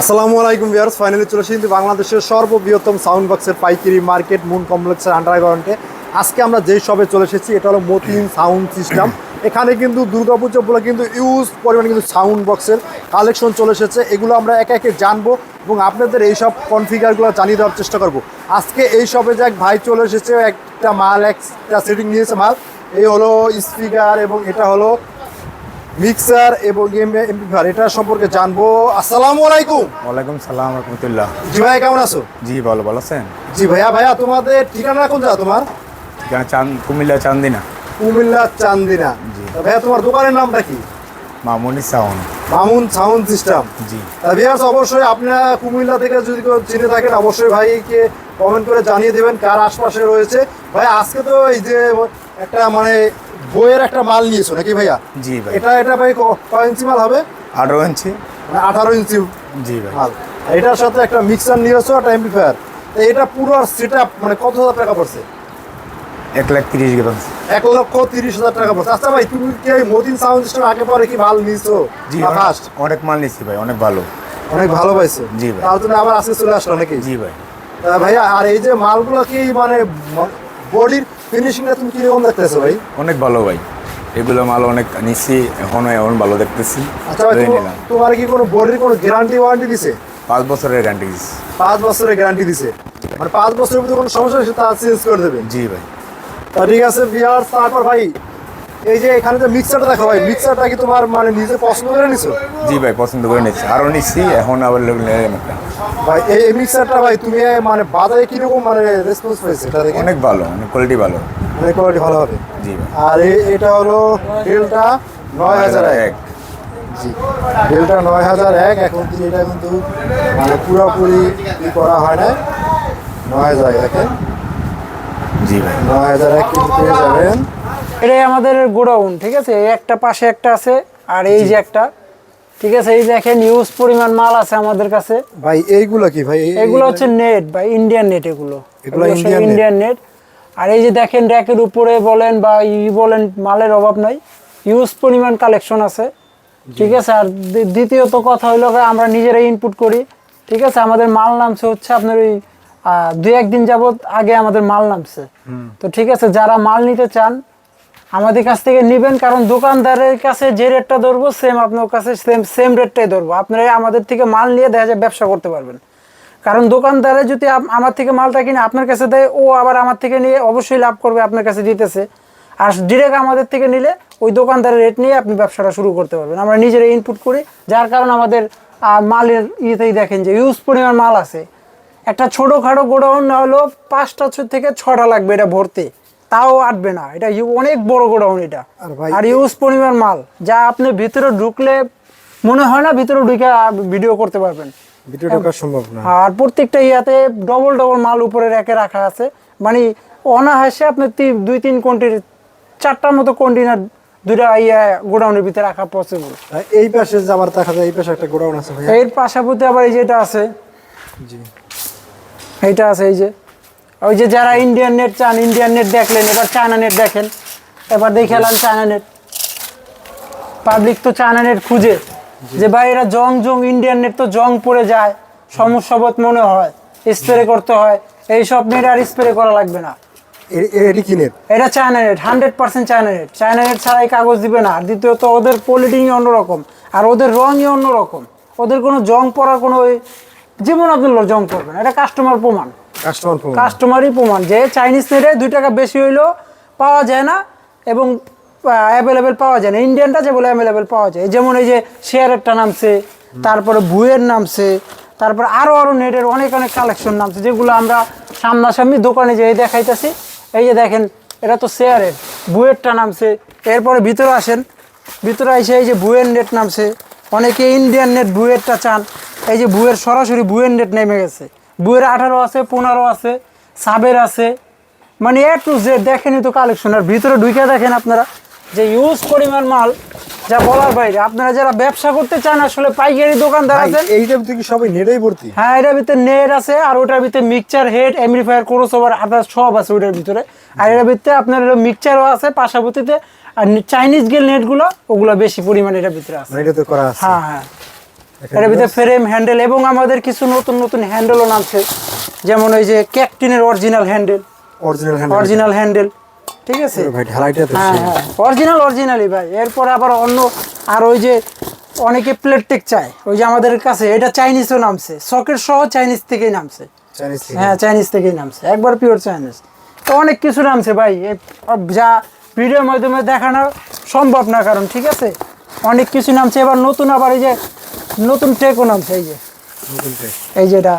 আসসালামু আলাইকুম viewers finally চলে এসেছি কিন্তু বাংলাদেশের সর্ববৃহত্তম সাউন্ড বক্সের পাইকারি মার্কেট মুন কমপ্লেক্সের আন্ডারগ্রাউন্ডে আজকে আমরা যেই শপে চলে এসেছি, এটা হলো মতিন সাউন্ড সিস্টেম এখানে কিন্তু দুর্গাপুজো বলে কিন্তু ইউজ পরিমাণে কিন্তু সাউন্ড বক্সের কালেকশন চলে এসেছে। এগুলো আমরা একে একে জানব এবং আপনাদের এইসব কনফিগারগুলো জানিয়ে দেওয়ার চেষ্টা করব। আজকে এই শপে যে এক ভাই চলে এসেছে, একটা মাল, একটা সেটিং নিয়েছে মাল। এই হলো স্পিকার এবং এটা হলো মিক্সার এবং এমপিফার এটা সম্পর্কে জানব। আসসালামু আলাইকুম। ওয়ালাইকুম সালাম রহমতুল্লাহ। জি ভাই কেমন আছো? জি ভালো ভালো আছেন? জি ভাইয়া ভাইয়া তোমাদের ঠিকানা কোন জায়গা তোমার? ঠিকানা চান কুমিল্লা চান্দিনা। কুমিল্লা চান্দিনা। জি। ভাইয়া তোমার দোকানের নামটা কি? Mamuni sound. Mamun sound system. Ji. Viewers অবশ্যই আপনারা কুমিল্লা থেকে যদি কেউ চিনে থাকেন অবশ্যই ভাইকে কমেন্ট করে জানিয়ে দেবেন কার আশপাশে রয়েছে। ভাই আজকে তো এই যে একটা মানে বইয়ের একটা মাল নিয়েছো নাকি ভাইয়া? জি ভাই। এটা এটা ভাই কয় ইঞ্চি মাল হবে? আঠারো ইঞ্চি। মানে আঠারো ইঞ্চি জি ভাই। মাল। এটার সাথে একটা মিক্সার নিয়েছো একটা এমপ্লিফায়ার এটা পুরো সেট মানে কত হাজার টাকা পড়ছে? এক লাখ তিরিশ গ্রাম। এক লক্ষ তিরিশ হাজার টাকা পড়ছে। আচ্ছা ভাই তুমি কি এই মতিন সাউন্ড সিস্টেম আগে পরে কি মাল নিয়েছো জি ফার্স্ট অনেক মাল নিচ্ছি ভাই অনেক ভালো। অনেক ভালো পাইছো? জি ভাই। তাহলে তুমি আবার আজকে চলে আসলো নাকি? জি ভাই। ভাইয়া আর এই যে মালগুলো কি মানে বডির ফিনিশিংটা তুমি কীরকম দেখতেছো ভাই? অনেক ভালো ভাই। এগুলো মাল অনেক নিছি এখনও এখন ভালো দেখতেছি। আচ্ছা তোমার- কি কোনো বডির কোনো গ্যারান্টি ওয়ারেন্টি দিছে? পাঁচ বছরের গ্যারান্টি দিছে। পাঁচ বছরের গ্যারান্টি দিছে। মানে পাঁচ বছরের ভিতরে কোনো সমস্যা হলে তা চেঞ্জ করে দেবে? জি ভাই। তা ঠিক আছে বিয়ার তারপর ভাই এই যে এখানে যে মিক্সারটা দেখো ভাই মিক্সারটা কি তোমার মানে নিজে পছন্দ করে নিছো? জি ভাই পছন্দ করে নিচ্ছি। আরও নিচ্ছি এখন আবার ভাই এই এই মিক্সারটা ভাই তুমি মানে বাজারে কীরকম মানে রেসপন্স পেয়েছে? এটা দেখে? অনেক ভালো অনেক কোয়ালিটি ভালো। মানে কোয়ালিটি ভালো হবে? জি আর এটা হলো ডেলটা নয় হাজার এক। জি ডেলটা নয় হাজার এক এখন কি এটা কিন্তু মানে পুরোপুরি করা হয় না? নয় হাজার এক। জি ভাই। নয় হাজার এক কিন্তু পেয়ে যাবেন। এটাই আমাদের গোডাউন ঠিক আছে? এই একটা পাশে একটা আছে আর এই যে একটা ঠিক আছে? এই দেখেন ইউজ পরিমাণ মাল আছে আমাদের কাছে। ভাই এইগুলো কি ভাই? এগুলো হচ্ছে নেট বা ইন্ডিয়ান নেট এগুলো। এগুলো ইন্ডিয়ান নেট আর এই যে দেখেন র্যাকের উপরে বলেন বা ই বলেন মালের অভাব নাই। ইউজ পরিমাণ কালেকশন আছে ঠিক আছে? আর দ্বিতীয়ত কথা হইল আমরা নিজেরাই ইনপুট করি ঠিক আছে? আমাদের মাল নামছে হচ্ছে আপনার ওই দুই একদিন যাবত আগে আমাদের মাল নামছে। তো ঠিক আছে যারা মাল নিতে চান আমাদের কাছ থেকে নেবেন, কারণ দোকানদারের কাছে যে রেটটা ধরবো সেম আপনার কাছে সেম সেম রেটটাই ধরবো। আপনারা আমাদের থেকে মাল নিয়ে দেখা যায় ব্যবসা করতে পারবেন। কারণ দোকানদারে যদি আমার থেকে মালটা কিনে আপনার কাছে দেয়, ও আবার আমার থেকে নিয়ে অবশ্যই লাভ করবে আপনার কাছে দিতেছে। আর ডিরেক্ট আমাদের থেকে নিলে ওই দোকানদারের রেট নিয়ে আপনি ব্যবসাটা শুরু করতে পারবেন। আমরা নিজেরাই ইনপুট করি, যার কারণে আমাদের মালের ইয়েতেই দেখেন যে ইউজ পরিমাণ মাল আছে। একটা ছোটোখাটো গোডাউন না হলেও পাঁচটা থেকে ছটা লাগবে এটা ভরতে। তাও আটবে না। এটা অনেক বড় গোডাউন এটা। আর ইউজ পরিমাণ মাল। যা আপনি ভিতরে ঢুকলে মনে হয় না ভিতরে ঢুকে ভিডিও করতে পারবেন। ভিডিও ঢোকা সম্ভব না। আর প্রত্যেকটা ইয়াতে ডবল ডবল মাল উপরে রেখে রাখা আছে। মানে অনাহাসে আপনি দুই তিন কোয়ান্টির চারটার মতো কন্টেনার দুইটা ইয়া গোডাউনের ভিতরে রাখা পসিবল এই পাশে যে আবার দেখা যায় এই পাশে একটা গোডাউন আছে এর পাশাপাশি আবার এই যেটা আছে। জি। এইটা আছে এই যে। ওই যে যারা ইন্ডিয়ান নেট চান ইন্ডিয়ান নেট দেখলেন এবার চায়না নেট দেখেন। এবার দেখে এলাম চায়না নেট পাবলিক তো চায়না নেট খুঁজে। যে ভাই এরা জং জং ইন্ডিয়ান নেট তো জং পড়ে যায় সমস্যা বোধ মনে হয়। স্প্রে করতে হয়। এই সব নেট আর স্প্রে করা লাগবে না। এটি কিনে এটা China net hundred percent China net China net ছাড়াই কাগজ দিবে না। আর দ্বিতীয়ত ওদের কোয়ালিটি অন্যরকম। আর ওদের রঙই অন্যরকম। ওদের কোনো জং পড়ার কোনো ওই জীবন আপনার জং পড়বে না এটা কাস্টমার প্রমাণ। কাস্টমারই প্রমাণ। যে চাইনিজ নেটে দুই টাকা বেশি হইলেও পাওয়া যায় না এবং অ্যাভেলেবেল পাওয়া যায় না। ইন্ডিয়ানটা যে বলে অ্যাভেলেবেল পাওয়া যায়। যেমন এই যে শেয়ারেরটা নামছে, তারপরে বুয়ের নামছে, তারপর আরও আরও নেটের অনেক অনেক কালেকশন নামছে, যেগুলো আমরা সামনাসামনি দোকানে যেয়ে দেখাইতেছি। এই যে দেখেন, এটা তো শেয়ারের বুয়েরটা নামছে। এরপরে ভিতরে আসেন। ভিতরে এসে এই যে বুয়ের নেট নামছে। অনেকে ইন্ডিয়ান নেট বুয়েরটা চান। এই যে বুয়ের সরাসরি বুয়ের নেট নেমে গেছে। বুয়ের আঠারো আছে পনেরো আছে সাবের আছে। মানে এ টু জেড দেখেনি তো কালেকশন আর ভিতরে ঢুকে দেখেন আপনারা যে ইউজ পরিমাণ মাল যা বলার বাইরে। আপনারা যারা ব্যবসা করতে চান আসলে পাইকারি দোকানদার আছেন। এইটা থেকে সবাই নেটেই ভর্তি? হ্যাঁ এটার ভিতরে নেট আছে আর ওটার ভিতরে mixture head amplifier crossover other সব আছে ওটার ভিতরে। আর এটার ভিতরে আপনার মিক্সচারও আছে পাশাপাশিতে আর চাইনিজ গেল নেটগুলো ওগুলো বেশি পরিমাণে এটার ভিতরে আছে। মানে এটা তো করা আছে। হ্যাঁ হ্যাঁ। এর ভিতরে ফ্রেম হ্যান্ডেল এবং আমাদের কিছু নতুন নতুন হ্যান্ডেলও নামছে। যেমন ওই যে ক্যাকটিনের original handle original hand original handle ঠিক আছে? ভাই ঢালাইটা তো হ্যাঁ হ্যাঁ। অরিজিনাল অরিজিনালই ভাই। এরপরে আবার অন্য আর ওই যে অনেকে প্লেট টেক চায়। ওই যে আমাদের কাছে এটা চাইনিজও নামছে। সকেট সহ চাইনিজ থেকেই নামছে। চাইনিজ হ্যাঁ চাইনিজ থেকেই নামছে। একবার পিওর চাইনিজ তো অনেক কিছু নামছে ভাই। যা ভিডিওর মাধ্যমে দেখানো সম্ভব না কারণ ঠিক আছে? অনেক কিছু নামছে। এবার নতুন আবার এই যে নতুন ট্রেকও নামছে এই যে। নতুন ট্রেক। এই যেটা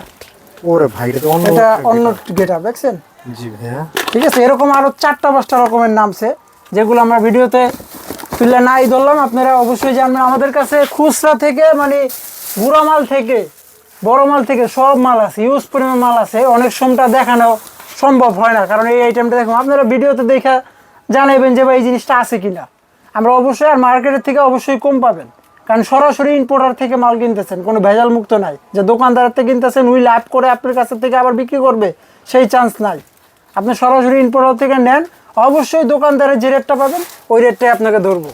ওরে ভাই এটা অন্য এটা অন্য getup। গেট আপ দেখছেন? জি ভাইয়া। ঠিক আছে এরকম আরও চারটা পাঁচটা রকমের নামছে যেগুলো আমরা ভিডিওতে তুলে নাই ধরলাম। আপনারা অবশ্যই জানবেন আমাদের কাছে খুচরা থেকে মানে গুঁড়া মাল থেকে বড় মাল থেকে সব মাল আছে ইউজ পরিমাণ মাল আছে। অনেক সময়টা দেখানো সম্ভব হয় না কারণ এই আইটেমটা দেখুন আপনারা ভিডিওতে দেখা জানাবেন যে ভাই এই জিনিসটা আছে কিনা। আমরা অবশ্যই আর মার্কেটের থেকে অবশ্যই কম পাবেন। কারণ সরাসরি ইম্পোর্টার থেকে মাল কিনতেছেন, কোনো ভেজাল মুক্ত নাই। যে দোকানদারের থেকে কিনতেছেন উই লাভ করে আপনার কাছ থেকে আবার বিক্রি করবে, সেই চান্স নাই। আপনি সরাসরি ইম্পোর্টার থেকে নেন, অবশ্যই দোকানদারের যে রেটটা পাবেন, ওই রেটটাই আপনাকে ধরবো।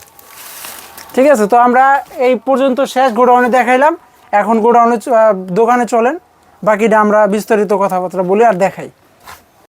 ঠিক আছে? তো আমরা এই পর্যন্ত শেষ গোডাউনে দেখাইলাম। এখন গোডাউনে দোকানে চলেন। বাকিটা আমরা বিস্তারিত কথাবার্তা বলি আর দেখাই।